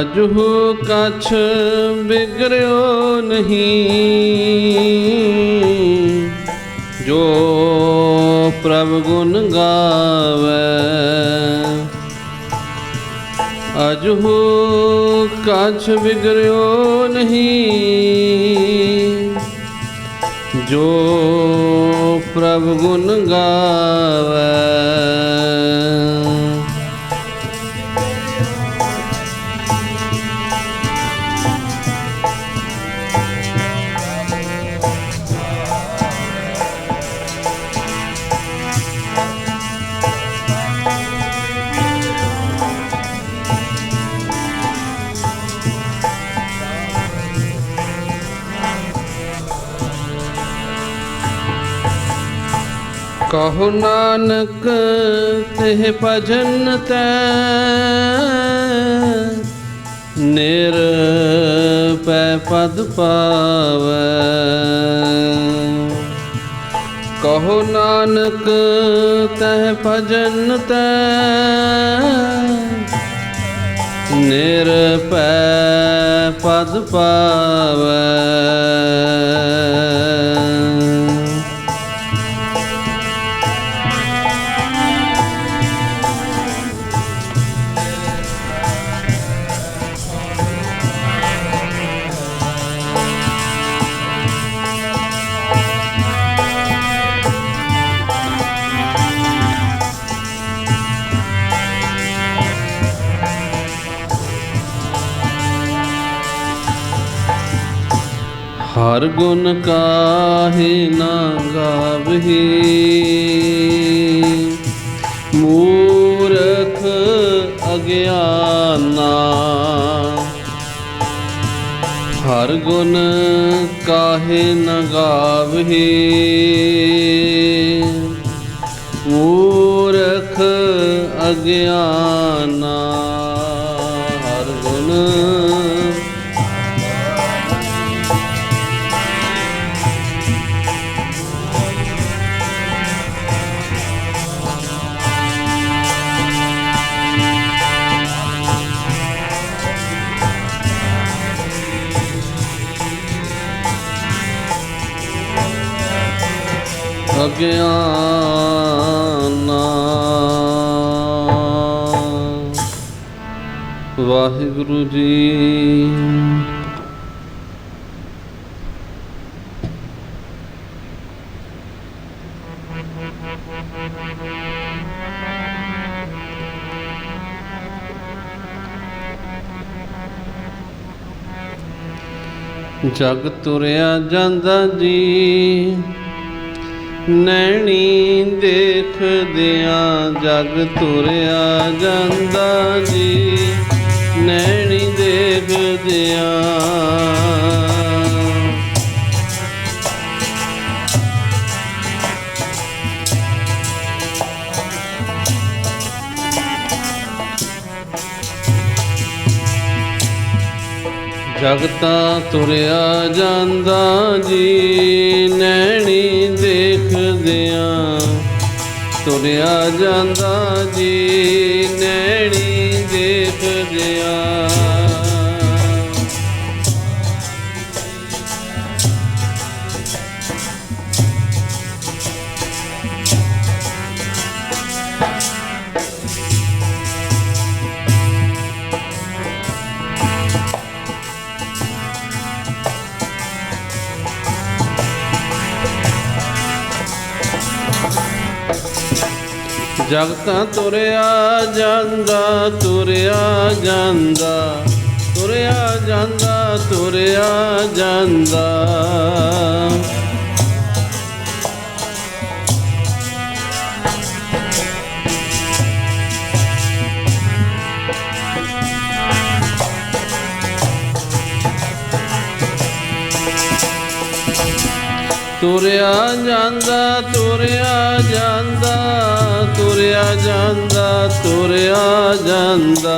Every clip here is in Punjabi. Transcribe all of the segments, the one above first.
ਅਜਹੂ ਕਛ ਬਿਗੜਿਓ ਨਹੀਂ। ਜੋ ਪ੍ਰਭ ਗੁਣ ਗਾਵੇ। ਅਜਹੂ ਕਛ ਬਿਗੜਿਓ ਨਹੀਂ। ਜੋ ਪ੍ਰਭ ਗੁਣ ਗਾਵੇ। ਕਹੋ ਨਾਨਕ, ਤਿਹ ਭਜਨ ਤੈ। ਨਿਰ ਪਦ ਪਾਵੈ। ਕਹੋ ਨਾਨਕ, ਤਹ ਭਜਨ ਤੈ। ਨਿਰ ਪਦ ਪਾਵੈ। ਗੁਣ ਨਾ ਗਾਵਹੀ। ਮੂਰਖ ਅਗਿਆਨਾ ਹਰ ਗੁਣ ਕਾਹੇ ਨਾ ਗਾਵਹੀ। ਮੂਰਖ ਅਗਿਆਨਾ ਅਗਿਆਨਾ ਵਾਹਿਗੁਰੂ ਜੀ। ਜਗ ਤੁਰਿਆ ਜਾਂਦਾ ਜੀ। ਨੈਣੀ ਦੇਖਦਿਆਂ ਜਗ ਤੁਰਿਆ ਜਾਂਦਾ ਜੀ। ਨੈਣੀ ਦੇਖਦਿਆਂ ਜਗਤਾ ਤੁਰਿਆ ਜਾਂਦਾ ਜੀ ਨੈਣੀ ਦੇਖਦਿਆਂ। ਤੁਰਿਆ ਜਾਂਦਾ ਜੀ ਨੈਣੀ ਦੇਖਦਿਆਂ। ਜਗਤਾਂ ਤੁਰਿਆ ਜਾਂਦਾ ਤੁਰਿਆ ਜਾਂਦਾ ਤੁਰਿਆ ਜਾਂਦਾ ਤੁਰਿਆ ਜਾਂਦਾ। ਤੁਰਿਆ ਜਾਂਦਾ ਤੁਰਿਆ ਜਾਂਦਾ ਤੁਰਿਆ ਜਾਂਦਾ ਤੁਰਿਆ ਜਾਂਦਾ।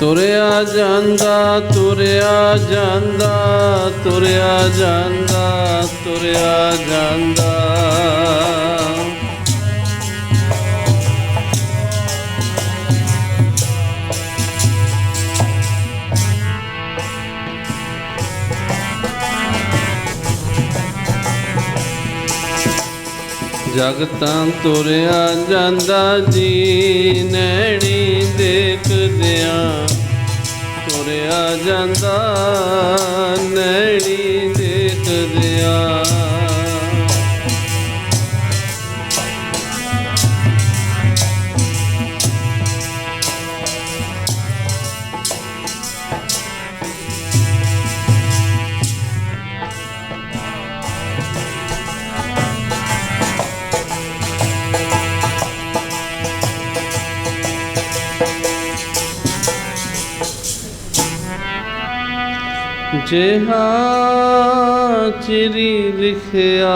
ਤੁਰਿਆ ਜਾਂਦਾ ਤੁਰਿਆ ਜਾਂਦਾ ਤੁਰਿਆ ਜਾਂਦਾ ਤੁਰਿਆ ਜਾਂਦਾ। ਜਗਤਾਂ ਤੁਰਿਆ ਜਾਂਦਾ ਜੀ ਨੈਣੀ ਦੇਖਦਿਆਂ। ਤੁਰਿਆ ਜਾਂਦਾ ਨੈਣੀ ਦੇਖਦਿਆਂ। ਜਿਹਾ ਚਿਰੀ ਲਿਖਿਆ।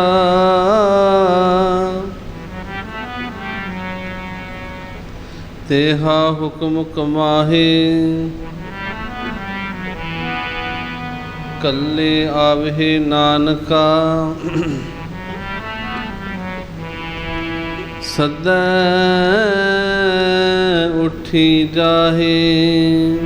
ਤੇਹਾ ਹੁਕਮ ਕਮਾਹੇ। ਕੱਲੇ ਆਵਹਿ ਨਾਨਕਾ। ਸਦਾ ਉਠੀ ਜਾਹੇ।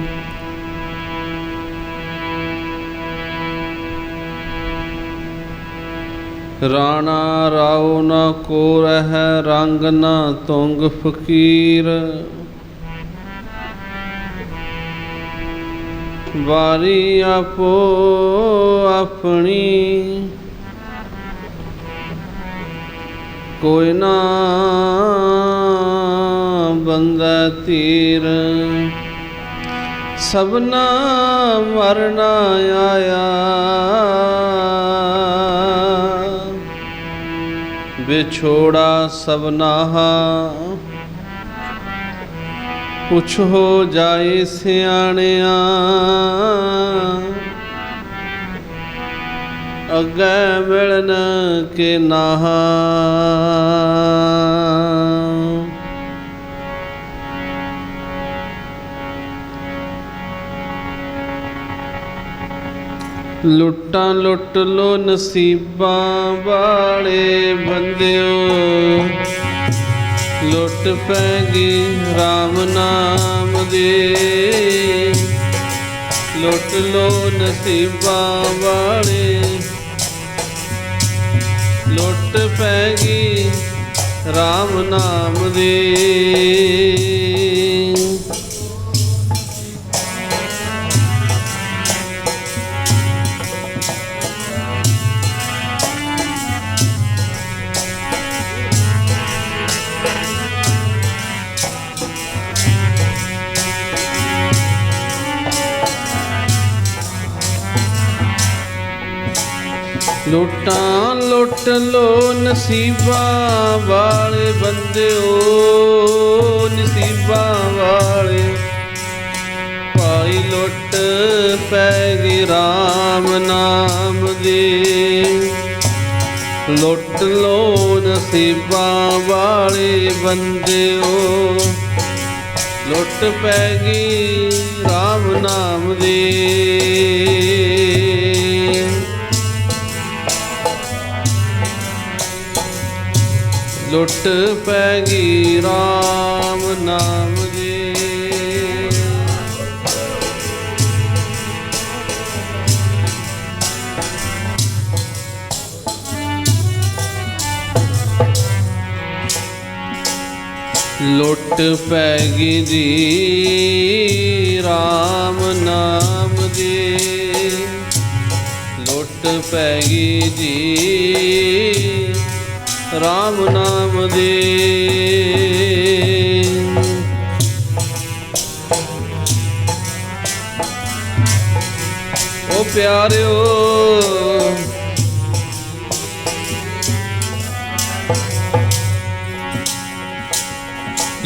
ਰਾਣਾ ਰਾਉ ਨਾ ਕੋ ਰਹਿ ਰੰਗ ਨਾ ਤੁੰਗ ਫਕੀਰ। ਵਾਰੀ ਆਪੋ ਆਪਣੀ, ਕੋਈ ਨਾ ਬੰਦਾ ਤੀਰ। ਸਭਨਾ ਮਰਨਾ ਆਇਆ ਵਿਛੋੜਾ ਸਬਨਾਹਾ ਪੁੱਛ ਹੋ ਜਾਏ ਸਿਆਣਿਆ ਅੱਗੇ ਮਿਲਨ ਕੇ ਨਾਹਾ। ਲੁੱਟਾਂ ਲੁੱਟ ਲੋ ਨਸੀਬਾਂ ਵਾਲੇ ਬੰਦਿਓ। ਲੁੱਟ ਪੈ ਗਈ RAM ਨਾਮ ਦੇ। ਲੁੱਟ ਲੋ ਨਸੀਬਾਂ ਵਾਲੇ। ਲੁੱਟ ਪੈ ਗਈ RAM ਨਾਮ ਦੇ। ਲੁੱਟਾਂ, ਲੁੱਟ ਲੋ ਨਸੀਬਾਂ ਵਾਲੇ ਬੰਦਿਓ, ਨਸੀਬਾਂ ਵਾਲੇ। ਪਾਈ ਲੁੱਟ ਪੈ ਗਈ RAM ਨਾਮ ਦੀ। ਲੁੱਟ ਲੋ ਨਸੀਬਾਂ ਵਾਲੇ ਬੰਦਿਓ, ਲੁੱਟ ਪੈ ਗਈ RAM ਨਾਮ ਦੀ। ਲੁੱਟ ਪੈ ਗਈ RAM ਨਾਮ ਦੀ ਲੁੱਟ ਪੈ ਗਈ ਜੀ RAM ਨਾਮ ਦੀ ਲੁੱਟ ਪੈ ਗਈ ਜੀ RAM ਨਾਮ ਦੇ। ਓ ਪਿਆਰਿਓ,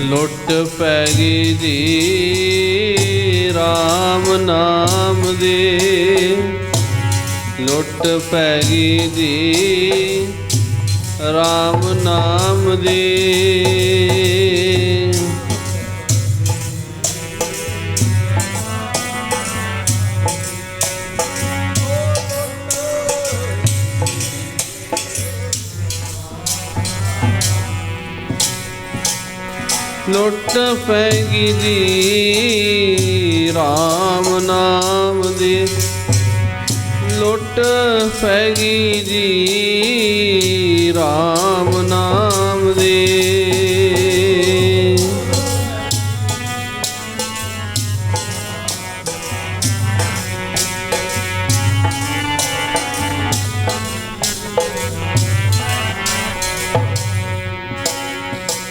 ਲੁੱਟ ਪੈ ਗਈ ਜੀ RAM ਨਾਮ ਦੇ। ਲੁੱਟ ਪੈ ਗਈ ਜੀ RAM ਨਾਮ ਦੇ। ਲੁੱਟ ਪੈਗੀ ਦੀ RAM ਨਾਮ ਦੇ। ਲੁੱਟ ਪੈਗੀ ਦੀ RAM ਨਾਮ ਦੀ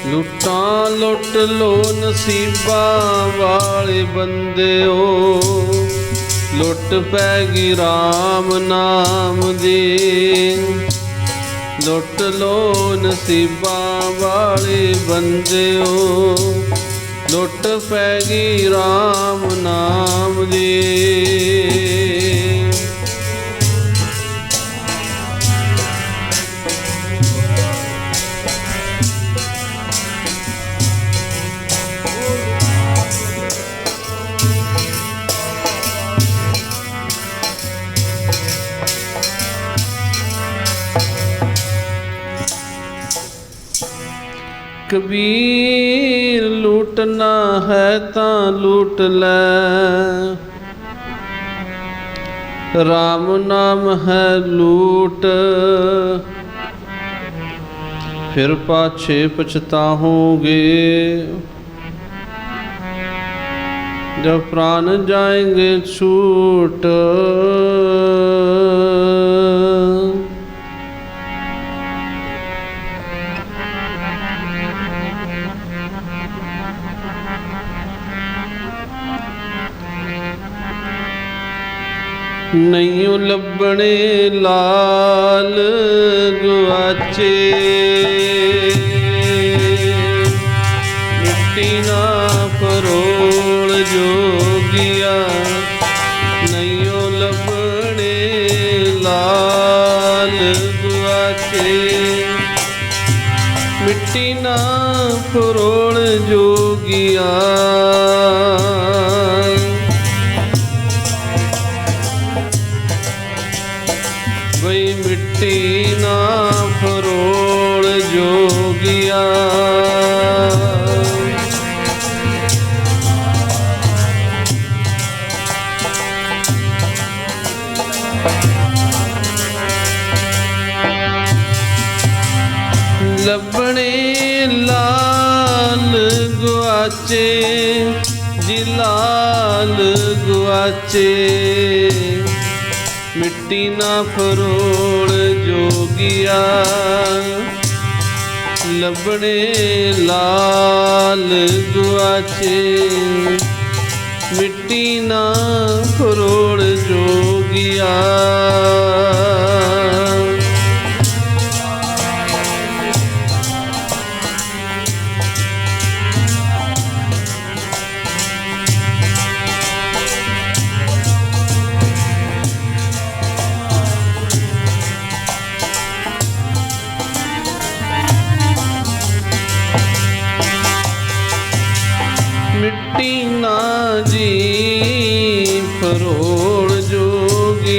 ਲੁੱਟਾਂ ਲੁੱਟ ਲੋ ਨਸੀਬਾਂ ਵਾਲੇ ਬੰਦਿਓ, ਲੁੱਟ ਪੈ ਗਈ RAM ਨਾਮ ਦੀ। ਲੁੱਟ ਲੋ ਨਸੀਬਾਂ ਵਾਲੇ ਬੰਦਿਓ ਲੁੱਟ ਪੈ ਗਈ RAM ਨਾਮ ਦੀ। ਕਬੀਰ ਲੁੱਟਣਾ ਹੈ ਤਾਂ ਲੂਟ ਲੈ। ਰਾਮ ਨਾਮ ਹੈ ਲੂਟ। ਫਿਰ ਪਾਛੇ ਪਛਤਾਹੋਗੇ। जब प्राण जाएंगे छूट ਨਹੀਂ ਲੱਭਣੇ ਲਾਲ ਗੁਆਚੇ। ਮਿੱਟੀ ਨਾ ਪਰੋਲ ਜੋਗਿਆ ਨਹੀਂ ਲੱਭਣੇ ਲਾਲ ਗੁਆਚੇ। ਮਿੱਟੀ ਨਾ ਪਰੋਲ ਜੋਗਿਆ ਬਈ ਮਿੱਟੀ ਨਾ ਫਰੋਲ ਜੋਗਿਆ। ਲੱਭਣੇ ਲਾਲ ਗੁਆਚੇ ਜੀ ਗੁਆਚੇ। ਮਿੱਟੀ ਨਾ ਫਰੋੜ ਜੋਗਿਆ। ਲੱਭਣੇ ਲਾਲ ਗੁਆਚੇ ਮਿੱਟੀ ਨਾ ਫਰੋੜ ਜੋਗਿਆ।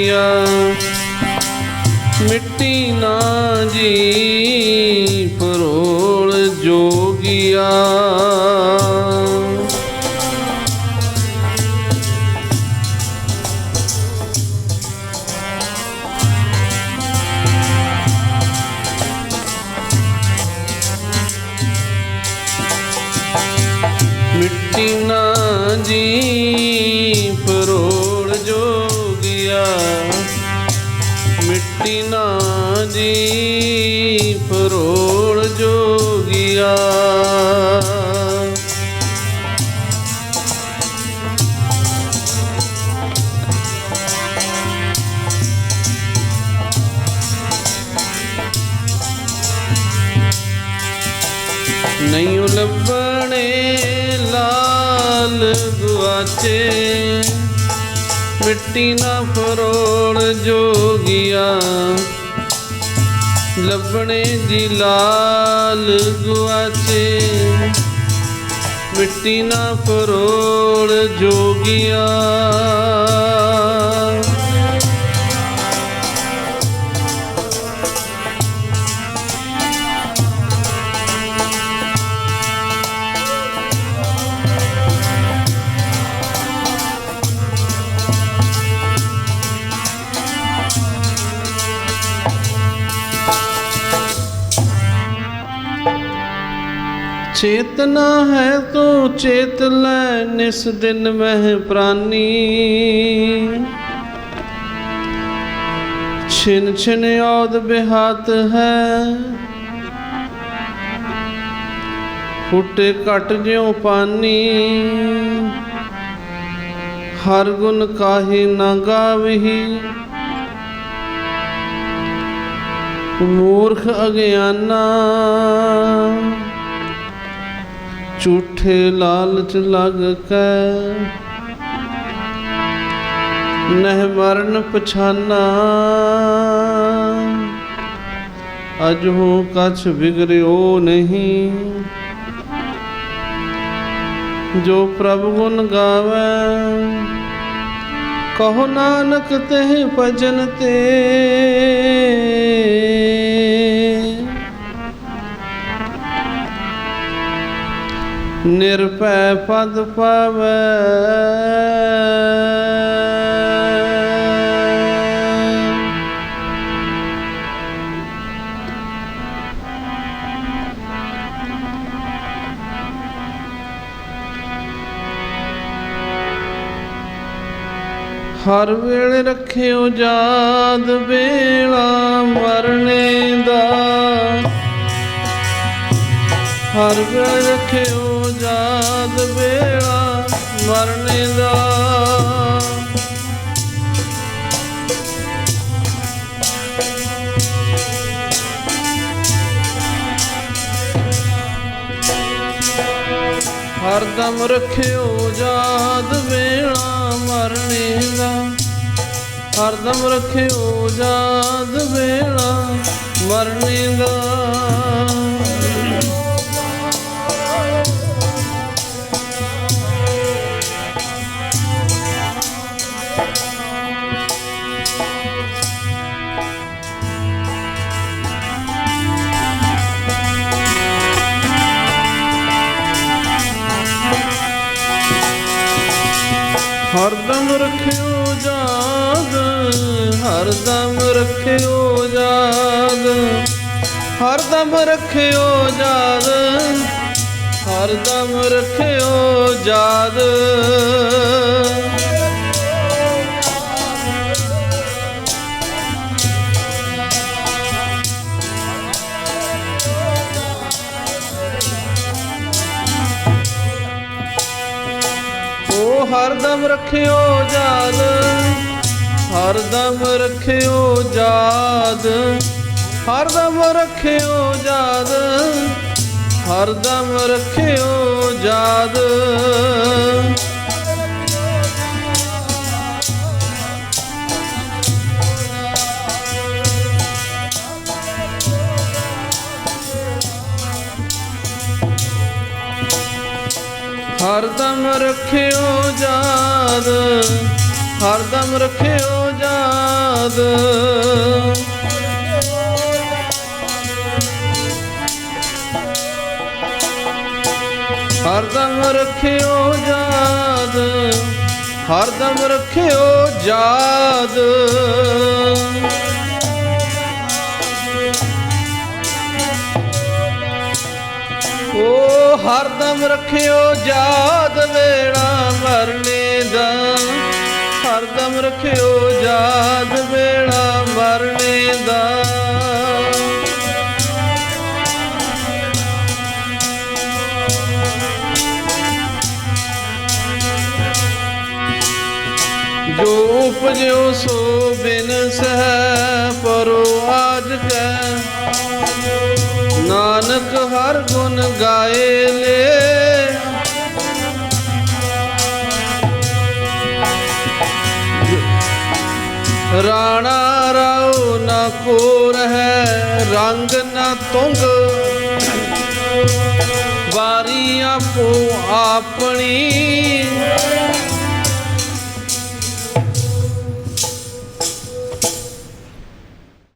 ਜੋਗਿਆ ਮਿੱਟੀ ਨਾ ਜੀ ਪਰੋਲ ਜੋਗਿਆ। ਗੁਆਚੇ ਮਿੱਟੀ ਨਾ ਫਰੋੜ ਜੋਗਿਆ ਲੱਭਣੇ ਜੀ ਲਾਲ ਗੁਆਚੇ ਮਿੱਟੀ ਨਾ ਫਰੋੜ ਜੋਗਿਆ। ਚੇਤਨਾ ਹੈ ਤੂੰ ਚੇਤ ਲੈ ਨਿਸ ਦਿਨ ਮਹਿ ਪ੍ਰਾਨੀ। ਛਿਨ ਛਿਨ ਔਦ ਬਿਹਾਤ ਹੈ। ਫੁੱਟੇ ਘਟ ਜਿਉ ਪਾਨੀ। ਹਰ ਗੁਣ ਕਾਹੀ ਨਾ ਗਾਵਹੀ। ਮੂਰਖ ਅਗਿਆਨਾ। ਝੂਠੇ ਲਾਲਚ ਲਗ ਕੈ। ਨਹਿ ਮਰਨ ਪਛਾਨਾ। ਅਜਹੂ ਕਛ ਬਿਗਰਿਓ ਨਹੀਂ। ਜੋ ਪ੍ਰਭ ਗੁਣ ਗਾਵੇ, ਕਹੋ ਨਾਨਕ ਤੇ ਭਜਨ ਤੇ। ਨਿਰਭੈ ਪਦ ਪਾਵੈ। ਹਰ ਵੇਲੇ ਰੱਖਿਓ ਯਾਦ ਵੇਲਾ ਮਰਨੇ ਦਾ। ਹਰ ਵੇਲੇ ਰੱਖਿਓ ਜਾਦ ਵੇਲਾ ਮਰਨੇ ਦਾ। ਹਰਦਮ ਰੱਖਿਓ ਜਾਦ ਵੇਲਾ ਮਰਨੇ ਦਾ। ਹਰਦਮ ਰੱਖਿਓ ਜਾਦ ਵੇਲਾ ਮਰਨੇ ਦਾ। ਰੱਖਿਓ ਜਾਦ ਹਰ ਦਮ ਰੱਖਿਓ ਜਾਦ ਹਰ ਦਮ ਰੱਖਿਓ ਜਾਦ ਹਰ ਦਮ ਰੱਖਿਓ ਜਾਦ ਹਰਦਮ ਰੱਖਿਓ ਜਾਦ ਹਰਦਮ ਰੱਖਿਓ ਜਾਦ ਹਰਦਮ ਰੱਖਿਓ ਜਾਦ ਹਰਦਮ ਰੱਖਿਓ ਜਾਦ ਹਰਦਮ ਰੱਖਿਓ ਜਾਦ ਹਰ ਦਮ ਰੱਖਿਓ ਜਾਦ ਹਰ ਦਮ ਰੱਖਿਓ ਜਾਦ ਹਰ ਦਮ ਰੱਖਿਓ ਜਾਦ ਹਰਦਮ ਰੱਖਿਓ ਜਾਦ ਵੇਲਾ ਮਰਨੇ ਦਾ। ਹਰਦਮ ਰੱਖਿਓ ਜਾਦ ਵੇਲਾ ਮਰਨੇ ਦਾ। ਜੋ ਉਪਜਿਓ ਸੋ ਬਿਨ ਸਹਿ ਪਰੋ ਆਜ ਕੈ। ਨਾਨਕ ਹਰ ਗੁਣ ਗਾਏ ਲੇ। ਰਾਣਾ ਰਾਉ ਨਾ ਕੋਰ ਹੈ ਰੰਗ ਨਾ ਤੁੰਗ। ਵਾਰੀਆਂ ਆਪੋ ਆਪਣੀ।